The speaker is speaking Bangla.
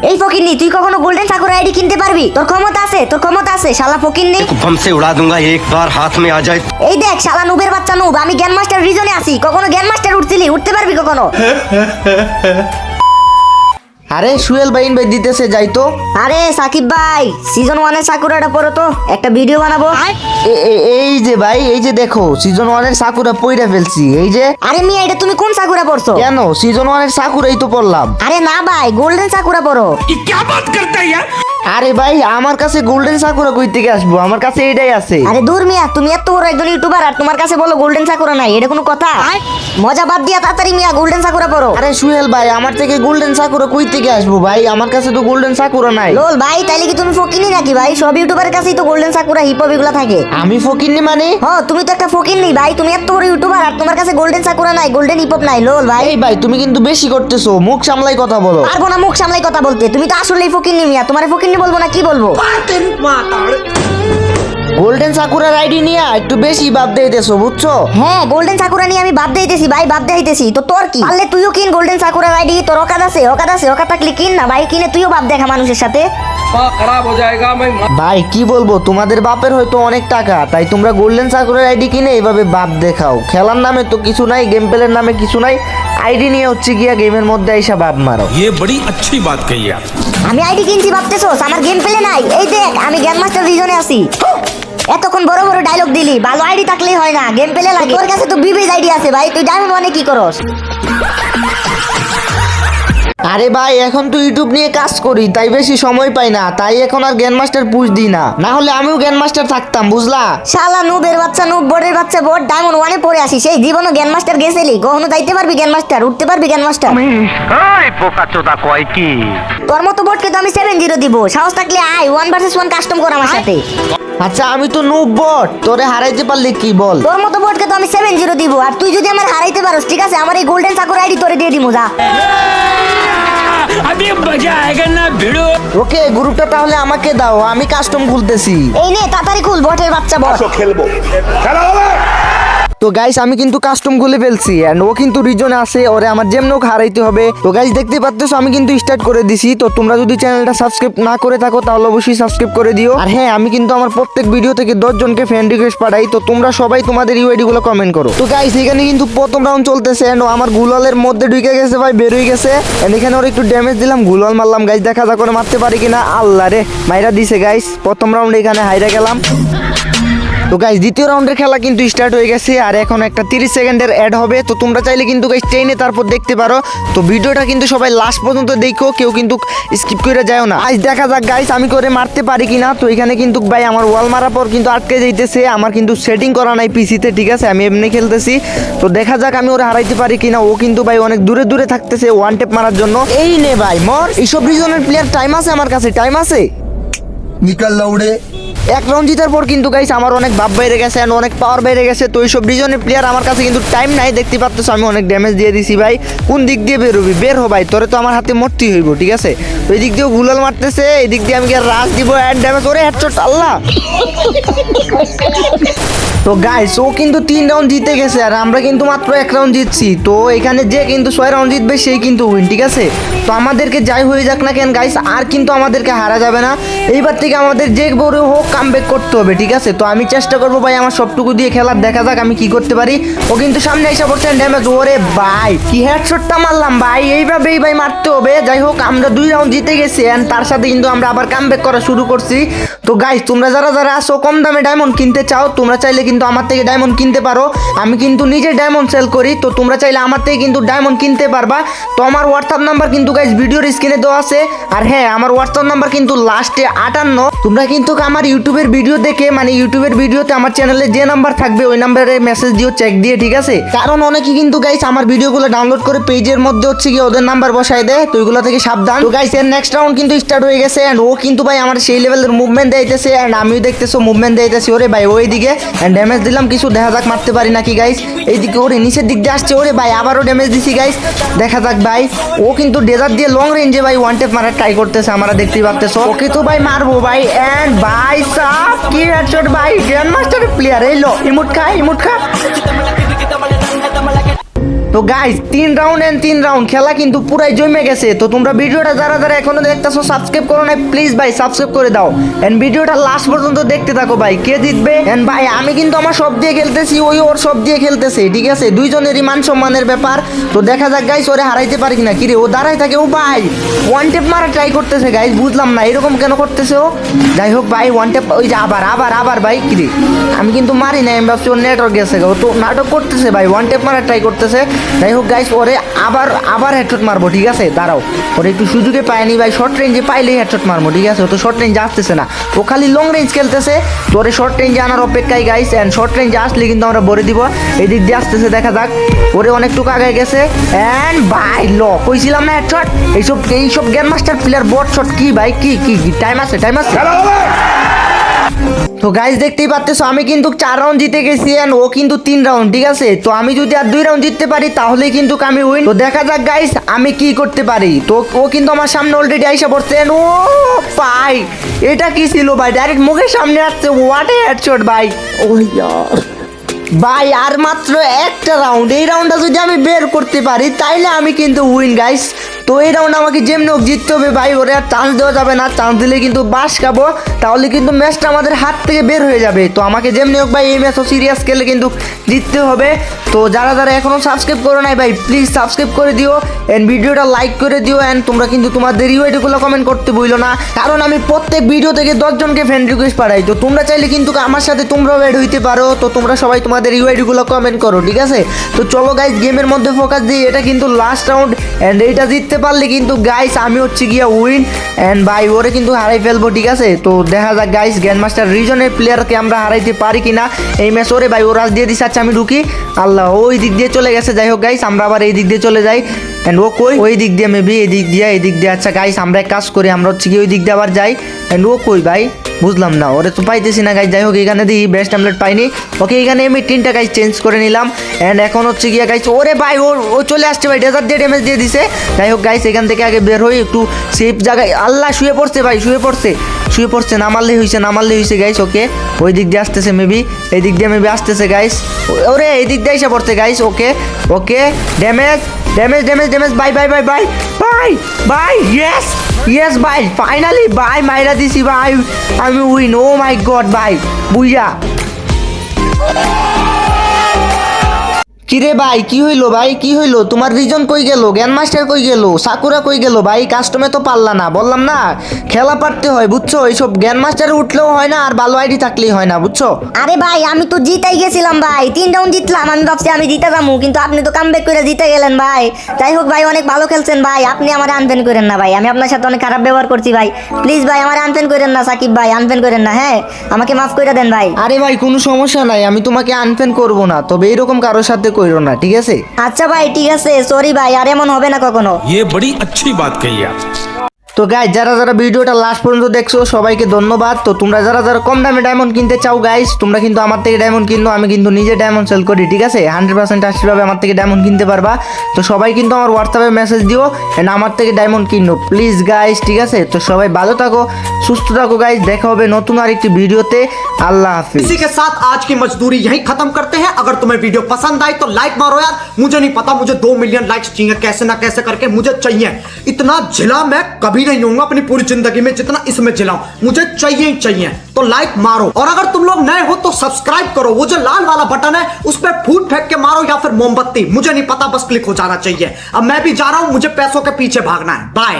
এই ফকিন্নি তুই কখনো গোল্ডেন সাকুরা আইডি কিনতে পারবি তোর ক্ষমতা আছে তোর ক্ষমতা আছে শালা ফকিন্নি बम से उड़ा दूंगा एक बार हाथ में आ जाए এই দেখ শালা নুবের বাচ্চা নুব আমি জ্ঞান মাস্টার রিজনে আছি কখনো জ্ঞান মাস্টার উঠছিলি উঠতে পারবি কখনো আরে সুয়েল ভাই ইনভাইট দিতেছে যাই তো। আরে সাকিব ভাই সিজন ওয়ানের সাকুরাটা পড়ো তো একটা ভিডিও বানাবো। এই যে ভাই এই যে দেখো সিজন ওয়ানের সাকুরা পইরা ফেলছি এই যে। আরে মিয়া এটা তুমি কোন সাকুরা পড়ছো কেন? সিজন ওয়ানের সাকুরাই তো পড়লাম আরে না ভাই গোল্ডেন সাকুরা পড়ো আরে ভাই আমার কাছে গোল্ডেন সাকুরা কই থেকে আসব? আমার কাছে এটাই আছে। আরে দূর মিয়া তুমি এত বড় একজন ইউটিউবার আর তোমার কাছে বলো গোল্ডেন সাকুরা নাই এটা কোনো কথা? মজা বাদ দিয়া তাড়াতাড়ি মিয়া গোল্ডেন সাকুরা পড়ো। আরে সুহেল ভাই আমার থেকে গোল্ডেন সাকুরা কই থেকে আসব? ভাই আমার কাছে তো গোল্ডেন সাকুরা নাই। লোল ভাই তাইলে কি তুমি ফকিনি নাকি ভাই? সব ইউটিউবারের কাছেই তো গোল্ডেন সাকুরা হিপ হপ এগুলো থাকে। আমি ফকিরনি মানে? হ তুমি তো একটা ফকির নেই ভাই তুমি এত বড় ইউটিউবার আর তোমার কাছে গোল্ডেন সাকুরা নাই গোল্ডেন হিপ হপ নাই লোল ভাই। এই ভাই তুমি কিন্তু বেশি করতেছো মুখ সামলাই কথা বলো। পারব না মুখ সামলাই কথা বলতে তুমি তো আসলেই ফকির নি মিয়া তোমার ফকির নি বলব না কি বলব? গোল্ডেন সাকুরার আইডি নিয়ে একটু বেশি বাপ দেইতেছো বুঝছ? হ্যাঁ গোল্ডেন সাকুরা নিয়ে আমি বাপ দেইতেছি ভাই বাপ দেইতেছি তো তোর কি? পারলে তুইও কিন গোল্ডেন সাকুরার আইডি তোর অকাদ আছে অকাদ আছে অকাদ থাকলে কিন না ভাই কিনে তুইও বাপ দেখা মানুষের সাথে। ভাই কি বলব তোমাদের বাপের হয়তো অনেক টাকা তাই তোমরা গোল্ডেন সাকুরার আইডি কিনে এইভাবে বাপ দেখাও। খেলার নামে তো কিছু নাই গেম প্লের নামে কিছু নাই। আইডি নিয়ে হচ্ছে গিয়া গেমের মধ্যে আইসা বাপ মারো। ये বড়ি अच्छी बात কইয়া আমি আইডি কিনছি ভাবতেছো আমার গেম পেলে নাই। এই দেখ, আমি গেম মাস্টার রিজনে আছি। এতক্ষণ বড় বড় ডায়লগ দিলি। ভালো আইডি থাকলেই হয় না। গেম পেলে লাগে। তোর কাছে তো বিবেজ আইডি আছে, ভাই। তুই ডায়মন্ড মানে কি করস? আরে ভাই এখন তো ইউটিউব নিয়ে কাজ করি তাই বেশি সময় পাই না। তাই এখন আর জ্ঞান মাস্টার পুষ দিই না। না হলে আমিও জ্ঞান মাস্টার থাকতাম বুঝলা? শালা নুবের বাচ্চা নুব বোর্ডের বাচ্চা বোর্ড ডায়মন্ড ওয়ানে পড়ে আসি সেই জীবনও জ্ঞান মাস্টার গেছিলি। কখনো যাইতে পারবি জ্ঞান মাস্টার উঠতে পারবি জ্ঞান মাস্টার তোর মতো বোর্ডকে তো আমি সেভেন জিরো দিব। সাহস থাকলে আয় ওয়ান ভার্সেস ওয়ান কাস্টম কর আমার সাথে। আচ্ছা আমি তো নুব বট তোরে হারাইতে পারলে কি বল? তোর মতো বোর্ডকে তো আমি সেভেন জিরো দিব আর তুই যদি আমার হারাইতে পারোস ঠিক আছে? আমার এই গোল্ডেন চাকুর আইডি তোরে দিয়ে দিমু যা। अभी मजा आएगा ना भिड़ो ওকে গ্রুপটা তাহলে আমাকে দাও আমি কাস্টম খুলতেছি এই নে তাড়াতাড়ি খুল বটের বাচ্চা বট তো গাইস আমি কিন্তু কাস্টম খুলে ফেলছি এন্ড ও কিন্তু রিজনে আছে, ওরে আমার যেমনও হারাইতে হবে। তো গাইস দেখতে পাচ্ছ আমি কিন্তু স্টার্ট করে দিছি। তো তোমরা যদি চ্যানেলটা সাবস্ক্রাইব না করে থাকো, তাহলে অবশ্যই সাবস্ক্রাইব করে দিও। আর হ্যাঁ আমি কিন্তু আমার প্রত্যেক ভিডিও থেকে জনকে ফ্রেন্ড রিকোয়েস্ট পাঠাই, তো তোমরা সবাই তোমাদের ইউআইডি গুলো কমেন্ট করো। তো গাইস এখানে কিন্তু প্রথম রাউন্ড চলতেছে এন্ড আমার গুলালের মধ্যে ঢুকে গেছে, ভাই বের হয়ে গেছে। এন্ড এখানে ওর একটু ড্যামেজ দিলাম, গুলাল মারলাম। গাইস দেখা যাক করে মারতে পারি কিনা। আল্লাহ রে, মাইরা দিছে গাইস প্রথম রাউন্ডে এখানে হাইরা গেলাম। তো গাইজ দ্বিতীয় রাউন্ডের খেলা কিন্তু স্টার্ট হয়ে গেছে আর এখন একটা তিরিশ সেকেন্ডের অ্যাড হবে। তো তোমরা চাইলে কিন্তু গাইজ ট্রেনে তারপর দেখতে পারো। তো ভিডিওটা কিন্তু সবাই লাস্ট পর্যন্ত দেখো, কেউ কিন্তু স্কিপ করে যায় না। আজ দেখা যাক গাইজ আমি করে মারতে পারি কিনা। তো এখানে কিন্তু ভাই আমার ওয়াল মারার পর কিন্তু আটকে যাইতেছে। আমার কিন্তু সেটিং করা নাই পিসিতে ঠিক আছে? আমি এমনি খেলতেছি। তো দেখা যাক আমি ওরা হারাইতে পারি কিনা। ও কিন্তু ভাই অনেক দূরে দূরে থাকতেছে ওয়ান টেপ মারার জন্য। এই নে ভাই, মর। এইসব রিজনের প্লেয়ার টাইম আছে আমার কাছে টাইম আছে? নিকাল লাউডে। এক রাউন্ড জিতার পর কিন্তু গাইস আমার অনেক ভাব বেড়ে গেছে and অনেক পাওয়ার বেড়ে গেছে। তো এইসব রিজনের প্লেয়ার আমার কাছে কিন্তু টাইম নাই, দেখতে পাচ্ছ আমি অনেক ড্যামেজ দিয়ে দিছি ভাই। কোন দিক দিয়ে বেরোবি? বের হো ভাই, তোরে তো আমার হাতে মরতেই হইব, ঠিক আছে? তো এই দিক দিয়েও গুলাল মারতেছে এই দিক দিয়ে আমি রাশ দিব? অ্যান্ড ড্যামেজ ওরে হেডশট আল্লাহ! তো গাইস ও কিন্তু তিন রাউন্ড জিতে গেছে আর আমরা কিন্তু মাত্র এক রাউন্ড জিতছি। তো এখানে যে কিন্তু ছয় রাউন্ড জিতবে, সেই কিন্তু উইন ঠিক আছে? তো আমাদেরকে যাই হয়ে যাক না কেন গাইস আর কিন্তু আমাদেরকে হারা যাবে না। এইবার থেকে আমাদের যে বড় হোক কাম করতে হবে, ঠিক আছে? তো আমি চেষ্টা করব ভাই আমার সবটুকু দিয়ে খেলার, দেখা যাক আমি কি করতে পারি। ও কিন্তু সামনে এসে পড়ছেন ড্যামেজ ওরে ভাই, কি হেডশটটা মারলাম ভাই, এইভাবেই ভাই মারতে হবে। যাই হোক, আমরা দুই রাউন্ড জিতে গেছি, and তার সাথে কিন্তু আমরা আবার কাম করা শুরু করছি। তো গাইস তোমরা যারা যারা আসো কম দামে ডায়মন্ড কিনতে চাও, তোমরা চাইলে কিন্তু আমার থেকে ডায়মন্ড কিনতে পারো। আমি কিন্তু নিজে ডায়মন্ড সেল করি, তো তোমরা চাইলে আমার থেকে কিন্তু ডায়মন্ড কিনতে পারবা। তো আমার হোয়াটসঅ্যাপ নাম্বার কিন্তু গাইস ভিডিওর স্ক্রিনে দেওয়া আছে। আর হ্যাঁ আমার হোয়াটসঅ্যাপ নাম্বার কিন্তু লাস্টে আটান্ন। তোমরা কিন্তু আমার ইউটিউবের ভিডিও দেখে মানে ইউটিউবের ভিডিওতে আমার চ্যানেলে যে নাম্বার থাকবে, ওই নাম্বারে মেসেজ দিও চেক দিয়ে, ঠিক আছে? কারণ অনেকে কিন্তু গাইস আমার ভিডিওগুলো ডাউনলোড করে পেজের মধ্যে হচ্ছে কি ওদের নাম্বার বসায় দেয়, তো ওইগুলো থেকে সাবধান। তো গাইস এর নেক্সট রাউন্ড কিন্তু স্টার্ট হয়ে গেছে এন্ড ও কিন্তু ভাই আমার সেই লেভেলের মুভমেন্ট দিতেছে এন্ড আমিও দেখতেছো মুভমেন্ট দিতেছি ওরে ভাই ওই দিকে এন্ড ড্যামেজ দিলাম, কিছু দেখা যাক, মারতে পারি নাকি গাইস এইদিকে ওরে নিচের দিক দিয়ে আসছে, ওরে ভাই, আবারও ড্যামেজ দিছি গাইস দেখা যাক ভাই, ও কিন্তু ডেজার্ট দিয়ে লং রেঞ্জে ভাই ওয়ান টেপ মারার ট্রাই করতেছে, আমরা দেখতেই পাচ্তেছো ওকে তো ভাই মারবো ভাই এন্ড ভাই সাপ কি হেডশট ভাই? গ্র্যান্ড মাস্টার প্লেয়ার এই লো ইমুট খা ইমুট খা তো গাইস তিন রাউন্ড এন্ড তিন রাউন্ড খেলা কিন্তু পুরাই জমে গেছে। তো তোমরা ভিডিওটা যারা যারা এখনও দেখতেছো সাবস্ক্রাইব করো না প্লিজ ভাই সাবস্ক্রাইব করে দাও। এন্ড ভিডিওটা লাস্ট পর্যন্ত দেখতে থাকো ভাই, কে জিতবে? এন্ড ভাই, আমি কিন্তু আমার সব দিয়ে খেলতেছি, ওই ওর সব দিয়ে খেলতেছে, ঠিক আছে? দুইজনেরই মান সম্মানের ব্যাপার। তো দেখা যাক গাইস ওরে হারাইতে পারি কিনা। কিরে, ও দাঁড়ায় থাকে, ও ভাই ওয়ান টেপ মারা ট্রাই করতেছে গাইস বুঝলাম না, এরকম কেন করতেছে ও? যাই হোক ভাই ওয়ান টেপ ওই যে আবার আবার আবার ভাই, কিরে? আমি কিন্তু মারি না আমি ভাবছি ওর নেটওয়ার্ক গেছে ও তো নাটক করতেছে ভাই ওয়ান টেপ মারা ট্রাই করতেছে। যাই হোক গাইস ওরে আবার আবার হেডশট মারবো, ঠিক আছে? দাঁড়াও। ওরে একটু সুযোগে পায়নি ভাই শর্ট রেঞ্জে পাইলেই হেডশট মারবো, ঠিক আছে? ও তো শর্ট রেঞ্জে আসতেছে না। ও খালি লং রেঞ্জ খেলতেছে। তো ওরে শর্ট রেঞ্জে আনার অপেক্ষায় গাইস অ্যান্ড শর্ট রেঞ্জে আসলে কিন্তু আমরা ভরে দিব। এই দিক দিয়ে আসতেছে, দেখা যাক। ওরে অনেকটুকু আগে গেছে। অ্যান্ড ভাই ল কইছিলাম না হেডশট এইসব এইসব গ্যান মাস্টার প্লেয়ার বট শট কি ভাই? কি কি টাইম আছে টাইম আছে। তো গাইজ দেখতেই পাচ্ছ আমি কিন্তু চার রাউন্ড জিতে গেছি and ও কিন্তু তিন রাউন্ড ঠিক আছে? তো আমি যদি আর দুই রাউন্ড জিততে পারি তাহলে কিন্তু আমি উইন তো দেখা যাক গাইস আমি কি করতে পারি। তো ও কিন্তু আমার সামনে অলরেডি আইসা পড়ছে ও পাই এটা কি ছিল ভাই? ডাইরেক্ট মুখের সামনে আসছে। হোয়াট এ হেডশট ভাই। ও ভাই আর মাত্র একটা রাউন্ড এই রাউন্ডটা যদি আমি বের করতে পারি তাইলে আমি কিন্তু উইন গাইস তো এই রাউন্ড আমাকে যেমনি হোক জিততে হবে, ভাই, ওরে আর চান্স দেওয়া যাবে না। চান্স দিলে কিন্তু বাস খাব, তাহলে কিন্তু ম্যাচটা আমাদের হাত থেকে বের হয়ে যাবে। তো আমাকে যেমনি হোক ভাই, এই ম্যাচও সিরিয়াস খেলে কিন্তু জিততে হবে। তো যারা যারা এখনও সাবস্ক্রাইব করো নাই ভাই প্লিজ সাবস্ক্রাইব করে দিও। অ্যান্ড ভিডিওটা লাইক করে দিও। অ্যান্ড তোমরা কিন্তু তোমাদের রিওয়াইডগুলো কমেন্ট করতে বইলো না। কারণ আমি প্রত্যেক ভিডিও থেকে দশজনকে ফ্রেন্ড রিকোয়েস্ট পাঠাই। তো তোমরা চাইলে কিন্তু আমার সাথে তোমরাও অ্যাড হইতে পারো। তো তোমরা সবাই তোমাদের ইউআইডিগুলো কমেন্ট করো, ঠিক আছে? তো চলো গাইজ গেমের মধ্যে ফোকাস দিই। এটা কিন্তু লাস্ট রাউন্ড অ্যান্ড এইটা জিততে পারলে কিন্তু গাইস আমি হচ্ছে গিয়া উইন অ্যান্ড বাই ওরে কিন্তু হারাই ফেলব, ঠিক আছে? তো দেখা যাক গাইস গ্র্যান্ড মাস্টার রিজনের প্লেয়ারকে আমরা হারাইতে পারি কি না এই ম্যাচ ওরে ভাই ওরা দিয়ে দিচ্ছে আচ্ছা আমি ঢুকি। আল্লাহ ওই দিক দিয়ে চলে গেছে, যাই হোক গাইস আমরা আবার এই দিক দিয়ে চলে যাই। অ্যান্ড ও কই? ওই দিক দিয়ে মেবি এই দিক দিয়ে, এই দিক দিয়ে। আচ্ছা গাইস আমরা কাজ করি, আমরা হচ্ছে কি ওই দিক দিয়ে আবার যাই। অ্যান্ড ও কই ভাই? বুঝলাম না, ওরে তো পাইতেছি না গাইজ যাই হোক এখানে দিই বেস্ট আমলেট পাইনি। ওকে, এখানে আমি তিনটা গাইজ চেঞ্জ করে নিলাম। অ্যান্ড এখন হচ্ছে গিয়ে গাইজ ওরে ভাই, ও ও চলে আসছে ভাই ডেজার্ট দিয়ে ড্যামেজ দিয়ে দিছে। যাই হোক গাইজ এখান থেকে আগে বের হই, একটু সেফ জায়গায়। আল্লাহ, শুয়ে পড়ছে ভাই, শুয়ে পড়ছে। শুয়ে পড়ছে নামারলে হয়েছে নামারলে হয়েছে গাইজ ওকে। ওই দিক দিয়ে আসতেছে মেবি এই দিক দিয়ে মেবি আসতেছে গাইজ ওরে, এই দিক দিয়ে এসে পড়ছে guys okay. Okay damage damage damage damage bye bye bye bye bye bye yes yes ভাই ফাইনালি ভাই মাইরা দিছি ভাই আমি উইন ও মাই গড ভাই বুইয়া কিরে ভাই কি হইল ভাই? কি হইল? তোমার রিজন কই গেল? জ্ঞান মাস্টার কই গেল? সাকুরা কই গেল? ভাই কাস্টমে তো পারলা না বললাম না। খেলা পারতে হয় বুঝছ? এইসব জ্ঞান মাস্টার উঠলেও হয় না আর ভালো আইডি থাকলেই হয় না বুঝছ? আরে ভাই আমি তো জিতাই গেছিলাম ভাই। তিন রাউন্ড জিতলাম আমি ভাবছি আমি জিতে যাব কিন্তু আপনি তো কামব্যাক করে জিতে গেলেন ভাই। যাই হোক ভাই অনেক ভালো খেলছেন ভাই। আপনি আমার আনফেন করেন না ভাই। আমি আপনার সাথে অনেক খারাপ ব্যবহার করছি ভাই। প্লিজ ভাই আমার আনফেন করেন না সাকিব ভাই আনফেন করেন না হ্যাঁ? আমাকে মাফ করে দেন ভাই। আরে ভাই কোনো সমস্যা নাই আমি তোমাকে আনফেন করব না। তবে এরকম কারোর সাথে কইরো না ঠিক আছে আচ্ছা ভাই ঠিক আছে সরি ভাই আর এমন হবে না কখনো ये बड़ी अच्छी बात कही आप তো গাইজ যারা যারা ভিডিওটা লাস্ট পর্যন্ত দেখছো সবাইকে ধন্যবাদ তো তোমরা যারা যারা কম দামে ডায়মন্ড কিনতে চাও গাইজ তোমরা কিন্তু আমার থেকে ডায়মন্ড কিনো আমি কিন্তু নিজে ডায়মন্ড সেল করি ঠিক আছে হান্ড্রেড পার্সেন্ট আসলে আমার থেকে ডায়মন্ড কিনতে পারবা তো সবাই কিন্তু আমার হোয়াটসঅ্যাপে মেসেজ দিও এন্ড আমার থেকে ডায়মন্ড কিনো প্লিজ গাইজ ঠিক আছে তো সবাই ভালো থাকো সুস্থ থাকো গাইজ দেখা হবে নতুন আরেকটি ভিডিওতে আল্লাহ হাফিজ इसी के साथ आज की मजदूरी यही खत्म करते हैं अगर तुम्हें वीडियो पसंद आई तो लाइक मारो यार मुझे नहीं पता मुझे दो मिलियन लाइक्स चाहिए कैसे ना कैसे करके मुझे चाहिए इतना जिला मैं कभी नहीं होऊँगा अपनी पूरी ज़िंदगी में जितना इसमें जिला मुझे चाहिए ही चाहिए। तो लाइक मारो। और अगर तुम लोग नए हो तो सब्सक्राइब करो। वो जो लाल वाला बटन है, उस पर फूट फेंक के मारो या फिर मोमबत्ती। मुझे नहीं पता, बस क्लिक हो जाना चाहिए। अब मैं भी जा रहा हूँ, मुझे पैसों के पीछे भागना है। बाय